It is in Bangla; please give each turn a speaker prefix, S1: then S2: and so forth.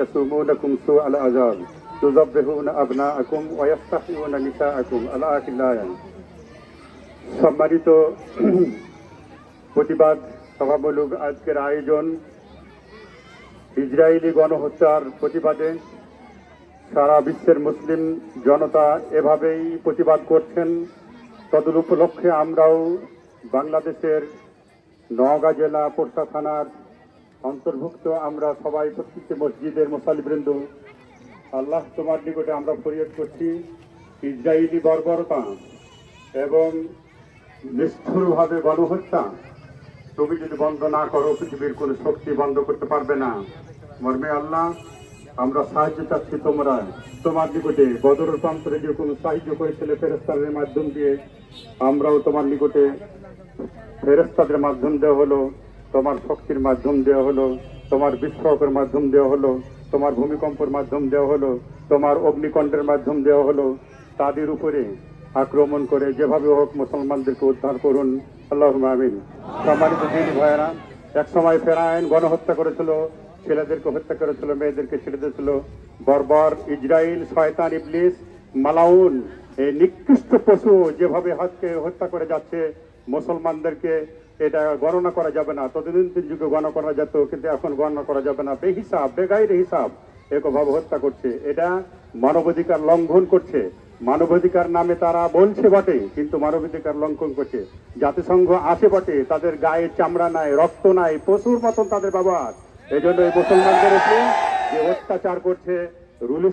S1: يسومونكم سوء العذاب يذبحون أبناءكم ويستحيون نساءكم الآية الآية সম্মানিত প্রতিবাদ সভামূলক আজকের আয়োজন ইসরায়েলি গণহত্যার প্রতিবাদে সারা বিশ্বের মুসলিম জনতা এভাবেই প্রতিবাদ করছেন তদুর উপলক্ষে আমরাও বাংলাদেশের নওগাঁ জেলা পোর্তা থানার অন্তর্ভুক্ত আমরা সবাই প্রত্যেকটি মসজিদের মোসালিবৃন্দ আল্লাহ তোমার নিকটে আমরা ফরিয়াদ করছি ইসরায়েলি বর্বরতা এবং নিষ্ঠুরভাবে গণহত্যা। তুমি যদি বন্ধ না করো, পৃথিবীর কোন শক্তি বন্ধ করতে পারবে না। মর্মে আল্লাহ, আমরা সাহায্য চাচ্ছি তোমরা। তোমার নিকটে বদর তন্ত্রে যেরকম সাহায্য করেছিলে ফেরেস্তাদের মাধ্যম দিয়ে, আমরাও তোমার নিকটে ফেরেস্তাদের মাধ্যম দেওয়া হলো তোমার শক্তির মাধ্যম দেওয়া হলো, তোমার বিস্ফোরকের মাধ্যম দেওয়া হলো, তোমার ভূমিকম্পের মাধ্যম দেওয়া হলো, তোমার অগ্নিকণ্ডের মাধ্যম দেওয়া হলো, তাদের উপরে আক্রমণ করে যেভাবে হোক মুসলমানদেরকে উদ্ধার করুন। আল্লাহ আমিন। সম্মানিত দিন ভাইয়েরা, এক সময় ফেরায়ন গণহত্যা করেছিল, ছেলেদেরকে হত্যা করেছিল, মেয়েদেরকে ছেড়ে দিয়েছিল। বর্বর ইসরায়েল শয়তান, ইবলিস, মালাউন এই নিকৃষ্ট পশু যেভাবে হাতকে হত্যা করে যাচ্ছে, মুসলমানদেরকে এটা গণনা করা যাবে না। ততদিন তিন যুগে গণনা করা যেত, কিন্তু এখন গণনা করা যাবে না। বেহিসাব, বেগাইর হিসাব একভাবে হত্যা করছে। এটা মানবাধিকার লঙ্ঘন করছে। মানবাধিকার নামে তারা বলছে বটে, কিন্তু মানবাধিকার লঙ্ঘন করছে। জাতিসংঘ আছে বটে, তাদের গায়ে চামড়া নাই, রক্ত নাই, পশুর মতন তাদের ব্যবহার। এই জন্য এই মুসলমানদের যে অত্যাচার করছে রুল